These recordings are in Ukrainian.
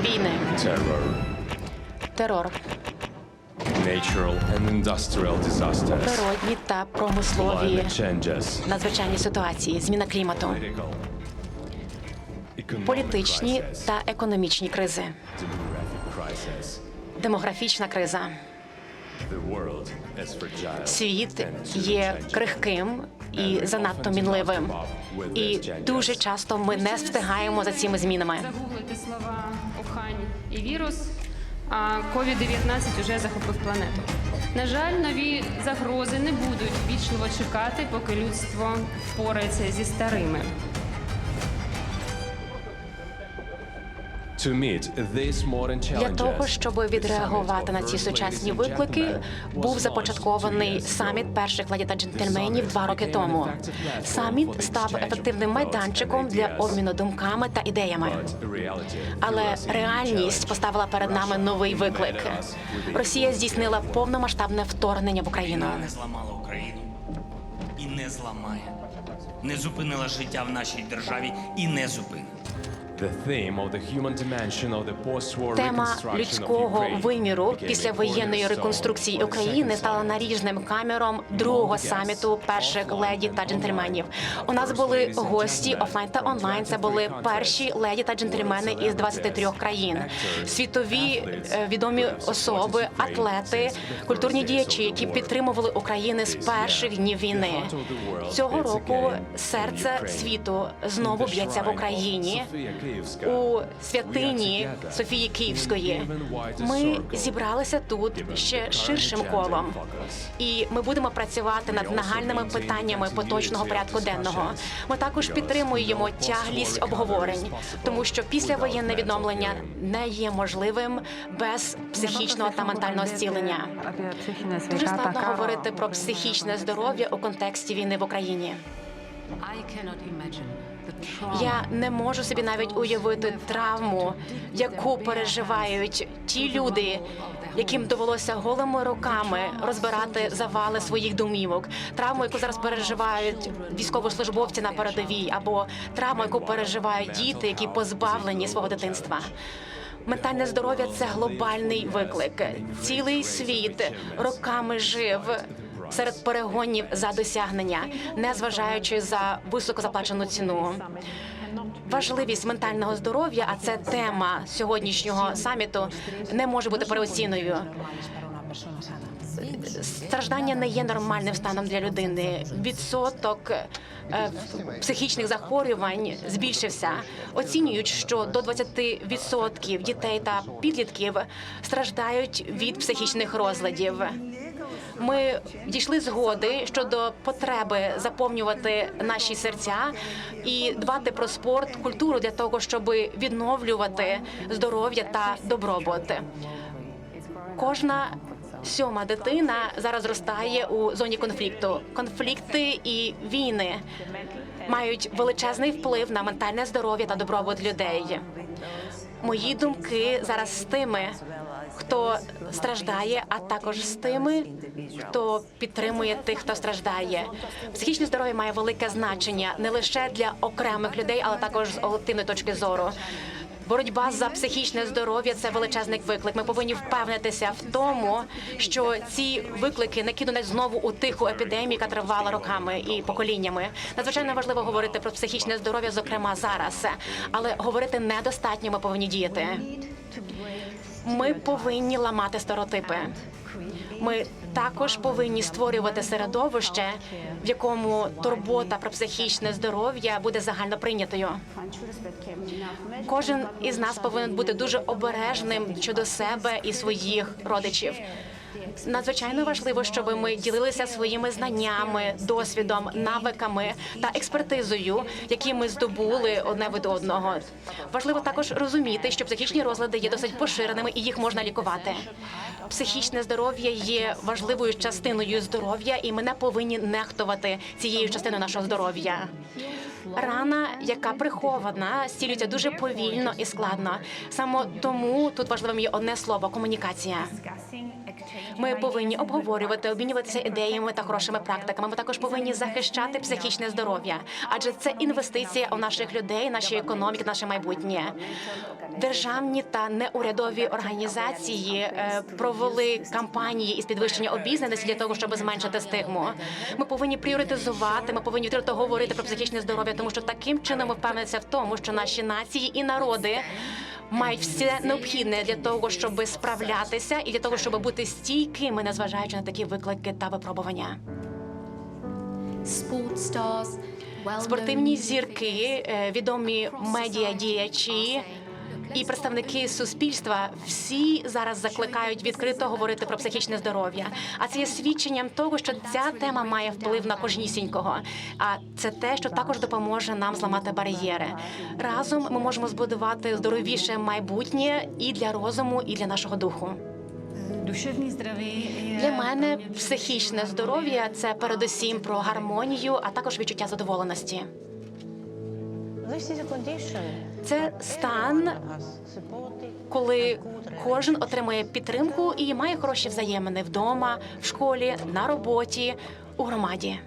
Війни, terror, терор, natural and industrial disasters, природні та промислові climate changes, надзвичайні ситуації, зміна клімату, political, economic політичні crisis, та економічні кризи, demographic crisis. демографічна криза. The world is fragile. Світ and soon є changing. крихким і занадто мінливим. І дуже часто ми не встигаємо за цими змінами. Загуглити слова Ухань і вірус. А COVID-19 уже захопив планету. На жаль, нові загрози не будуть вічливо чекати, поки людство впорається зі старими. Для того, щоб відреагувати на ці сучасні виклики, був започаткований саміт перших леді та джентльменів два роки тому. Саміт став ефективним майданчиком для обміну думками та ідеями. Але реальність поставила перед нами новий виклик. Росія здійснила повномасштабне вторгнення в Україну. Не зламала Україну і не зламає. Не зупинила життя в нашій державі і не зупинить. Тема людського виміру після воєнної реконструкції України стала наріжним камером другого саміту перших леді та джентльменів. У нас були гості офлайн та онлайн. Це були перші леді та джентльмени із 23 країн. Світові е, відомі особи, атлети, культурні діячі, які підтримували України з перших днів війни. Цього року серце світу знову б'ється в Україні у святині Софії Київської. Ми зібралися тут ще ширшим колом, і ми будемо працювати над нагальними питаннями поточного порядку денного. Ми також підтримуємо тяглість обговорень, тому що післявоєнне відновлення не є можливим без психічного та ментального зцілення. Дуже складно говорити про психічне здоров'я у контексті війни в Україні. Я не можу собі навіть уявити травму, яку переживають ті люди, яким довелося голими руками розбирати завали своїх домівок, травму, яку зараз переживають військовослужбовці на передовій, або травму, яку переживають діти, які позбавлені свого дитинства. Ментальне здоров'я це глобальний виклик. Цілий світ роками жив серед перегонів за досягнення, не зважаючи за високо заплачену ціну. Важливість ментального здоров'я, а це тема сьогоднішнього саміту, не може бути переоціною. Страждання не є нормальним станом для людини. Відсоток е, психічних захворювань збільшився. Оцінюють, що до 20% дітей та підлітків страждають від психічних розладів. Ми дійшли згоди щодо потреби заповнювати наші серця і дбати про спорт, культуру для того, щоб відновлювати здоров'я та добробут. Кожна сьома дитина зараз зростає у зоні конфлікту. Конфлікти і війни мають величезний вплив на ментальне здоров'я та добробут людей. Мої думки зараз з тими, хто страждає, а також з тими, хто підтримує тих, хто страждає. Психічне здоров'я має велике значення не лише для окремих людей, але також з колективної точки зору. Боротьба за психічне здоров'я це величезний виклик. Ми повинні впевнитися в тому, що ці виклики не кинуть знову у тиху епідемію, яка тривала роками і поколіннями. Надзвичайно важливо говорити про психічне здоров'я, зокрема зараз, але говорити недостатньо. Ми повинні діяти. Ми повинні ламати стереотипи. Ми також повинні створювати середовище, в якому турбота про психічне здоров'я буде загально прийнятою. Кожен із нас повинен бути дуже обережним щодо себе і своїх родичів. Надзвичайно важливо, щоб ми ділилися своїми знаннями, досвідом, навиками та експертизою, які ми здобули одне від одного. Важливо також розуміти, що психічні розлади є досить поширеними і їх можна лікувати. Психічне здоров'я є важливою частиною здоров'я, і ми не повинні нехтувати цією частиною нашого здоров'я. Рана, яка прихована, зцілюється дуже повільно і складно. Саме тому тут важливим є одне слово комунікація. Ми повинні обговорювати, обмінюватися ідеями та хорошими практиками. Ми також повинні захищати психічне здоров'я, адже це інвестиція у наших людей, наші економіки, наше майбутнє. Державні та неурядові організації е, провели кампанії із підвищення обізнаності для того, щоб зменшити стигму. Ми повинні пріоритизувати, ми повинні відкрито говорити про психічне здоров'я, тому що таким чином ми впевнимося в тому, що наші нації і народи. Мають все необхідне для того, щоб справлятися, і для того, щоб бути стійкими, незважаючи на такі виклики та випробування. Спортивні зірки, відомі відомі медіадіячі і представники суспільства всі зараз закликають відкрито говорити про психічне здоров'я. А це є свідченням того, що ця тема має вплив на кожнісінького. А це те, що також допоможе нам зламати бар'єри. Разом ми можемо збудувати здоровіше майбутнє і для розуму, і для нашого духу. Duševní zdraví je Для мене психічне здоров'я це передусім про гармонію, а також відчуття задоволеності. Це стан, коли кожен отримує підтримку і має хороші взаємини вдома, в школі, на роботі, у громаді.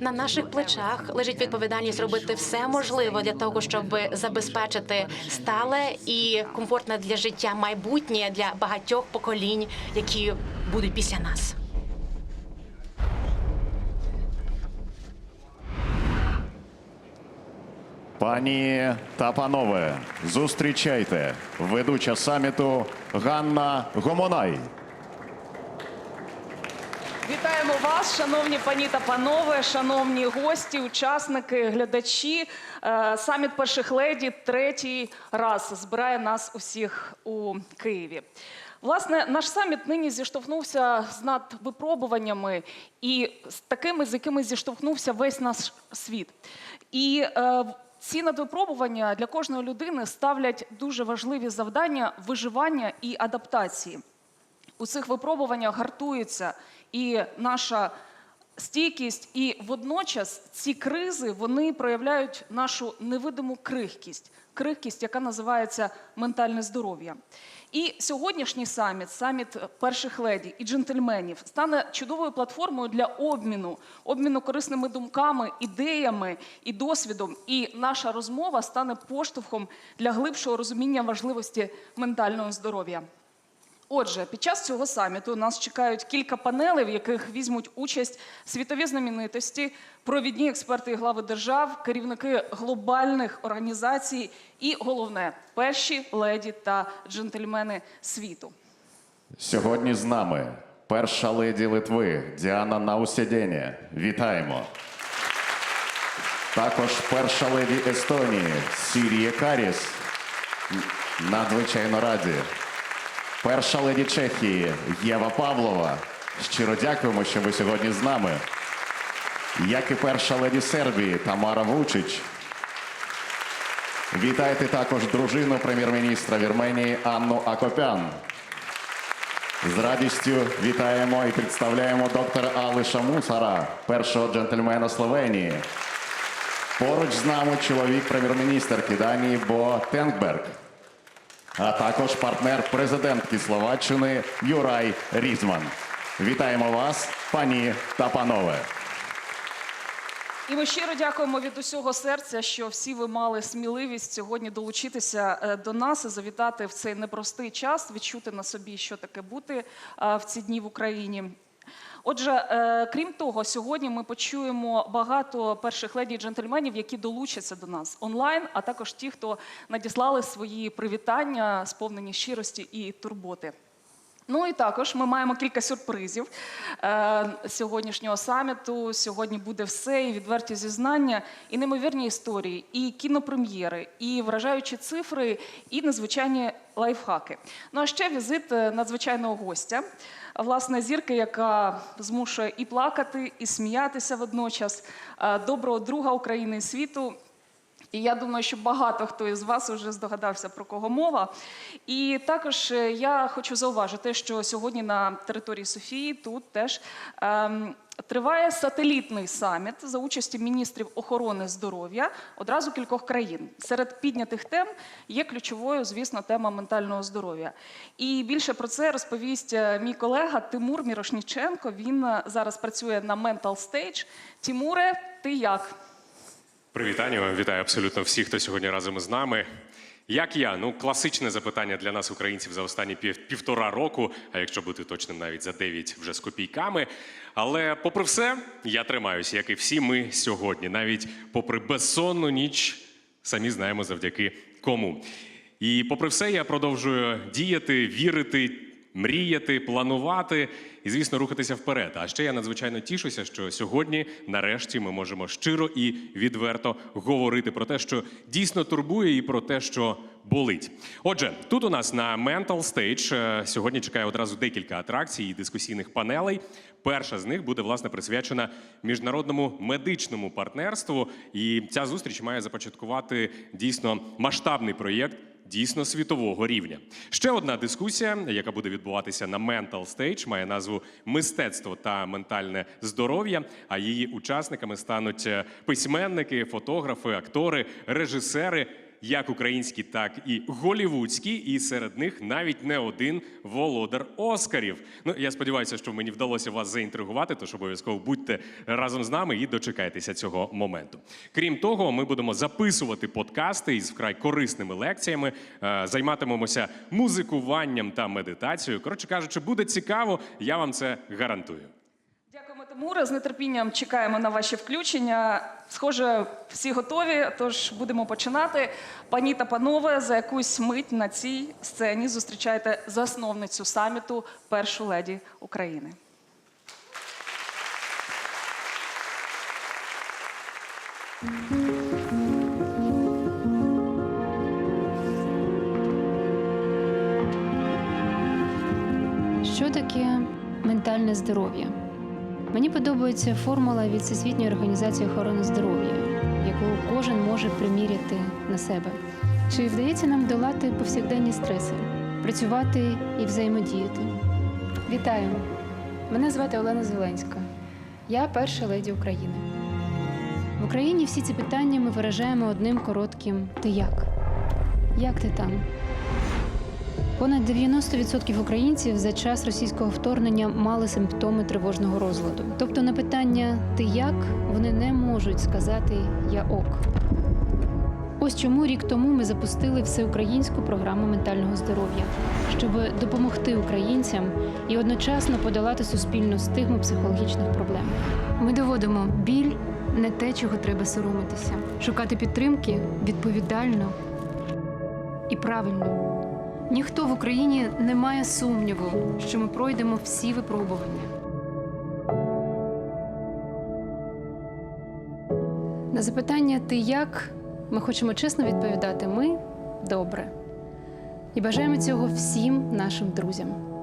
На наших плечах лежить відповідальність робити все можливе для того, щоб забезпечити стале і комфортне для життя майбутнє для багатьох поколінь, які будуть після нас. Пані та панове, зустрічайте ведуча саміту Ганна Гомонай. Вітаємо вас, шановні пані та панове, шановні гості, учасники, глядачі. Е, Саміт перших леді третій раз збирає нас усіх у Києві. Власне, наш саміт нині зіштовхнувся з надвипробуваннями і з такими, з якими зіштовхнувся весь наш світ. І е, ці надвипробування для кожної людини ставлять дуже важливі завдання виживання і адаптації. У цих випробуваннях гартується і наша стійкість, і водночас ці кризи вони проявляють нашу невидиму крихкість, крихкість, яка називається ментальне здоров'я. І сьогоднішній саміт, саміт перших леді і джентльменів, стане чудовою платформою для обміну, обміну корисними думками, ідеями і досвідом. І наша розмова стане поштовхом для глибшого розуміння важливості ментального здоров'я. Отже, під час цього саміту нас чекають кілька панелей, в яких візьмуть участь світові знаменитості, провідні експерти і глави держав, керівники глобальних організацій і головне перші леді та джентльмени світу. Сьогодні з нами перша леді Литви Діана Наусєдєні. Вітаємо. Також перша леді Естонії Сірія Каріс. Надзвичайно раді. Перша леді Чехії Єва Павлова. Щиро дякуємо, що ви сьогодні з нами. Як і перша леді Сербії Тамара Вучич. Вітайте також дружину прем'єр-міністра Вірменії Анну Акопян. З радістю вітаємо і представляємо доктора Алиша Мусара, першого джентльмена Словенії. Поруч з нами чоловік прем'єр-міністерки Данії Бо Тенгберг, а також партнер президентки Словаччини Юрай Різман. Вітаємо вас, пані та панове. І ми щиро дякуємо від усього серця, що всі ви мали сміливість сьогодні долучитися е, до нас і завітати в цей непростий час, відчути на собі, що таке бути е, в ці дні в Україні. Отже, е, крім того, сьогодні ми почуємо багато перших леді джентльменів, які долучаться до нас онлайн, а також ті, хто надіслали свої привітання, сповнені щирості і турботи. Ну і також ми маємо кілька сюрпризів е, сьогоднішнього саміту. Сьогодні буде все, і відверті зізнання, і неймовірні історії, і кінопрем'єри, і вражаючі цифри, і незвичайні лайфхаки. Ну а ще візит е, надзвичайного гостя, власне, зірки, яка змушує і плакати, і сміятися водночас, е, доброго друга України і світу. І я думаю, що багато хто із вас вже здогадався, про кого мова. І також е, я хочу зауважити, що сьогодні на території Софії тут теж ем, триває сателітний саміт за участі міністрів охорони здоров'я одразу кількох країн. Серед піднятих тем є ключовою, звісно, тема ментального здоров'я. І більше про це розповість е, мій колега Тимур Мірошніченко. Він е, зараз працює на Mental Stage. Тимуре, ти як? Привітання вітаю абсолютно всіх, хто сьогодні разом із нами. Як я? Ну, класичне запитання для нас, українців, за останні пів, півтора року, а якщо бути точним, навіть за дев'ять вже з копійками. Але, попри все, я тримаюся, як і всі ми сьогодні, навіть попри безсонну ніч, самі знаємо завдяки кому. І попри все, я продовжую діяти, вірити, мріяти, планувати і, звісно, рухатися вперед. А ще я надзвичайно тішуся, що сьогодні, нарешті, ми можемо щиро і відверто говорити про те, що дійсно турбує, і про те, що болить. Отже, тут у нас на Mental Stage е, сьогодні чекає одразу декілька атракцій і дискусійних панелей. Перша з них буде власне присвячена міжнародному медичному партнерству. І ця зустріч має започаткувати дійсно масштабний проєкт дійсно світового рівня. Ще одна дискусія, яка буде відбуватися на Mental Stage, має назву Мистецтво та ментальне здоров'я. А її учасниками стануть е, письменники, фотографи, актори, режисери. Як українські, так і голівудські, і серед них навіть не один володар Оскарів. Ну я сподіваюся, що мені вдалося вас заінтригувати, тож обов'язково будьте разом з нами і дочекайтеся цього моменту. Крім того, ми будемо записувати подкасти із вкрай корисними лекціями, е, займатимемося музикуванням та медитацією. Коротше кажучи, буде цікаво, я вам це гарантую. Тимуре. З нетерпінням чекаємо на ваші включення. Схоже, всі готові, тож будемо починати. Пані та панове, за якусь мить на цій сцені зустрічайте засновницю саміту, першу леді України. Що таке ментальне здоров'я? Мені подобається формула від Всесвітньої організації охорони здоров'я, яку кожен може приміряти на себе. Чи вдається нам долати повсякденні стреси, працювати і взаємодіяти? Вітаю! Мене звати Олена Зеленська. Я перша леді України. В Україні всі ці питання ми виражаємо одним коротким Ти як? Як ти там? Понад 90% українців за час російського вторгнення мали симптоми тривожного розладу. Тобто на питання Ти як вони не можуть сказати Я ок. Ось чому рік тому ми запустили всеукраїнську програму ментального здоров'я, щоб допомогти українцям і одночасно подолати суспільну стигму психологічних проблем. Ми доводимо біль не те, чого треба соромитися, шукати підтримки відповідально і правильно. Ніхто в Україні не має сумніву, що ми пройдемо всі випробування. На запитання Ти як? Ми хочемо чесно відповідати: ми добре. І бажаємо цього всім нашим друзям.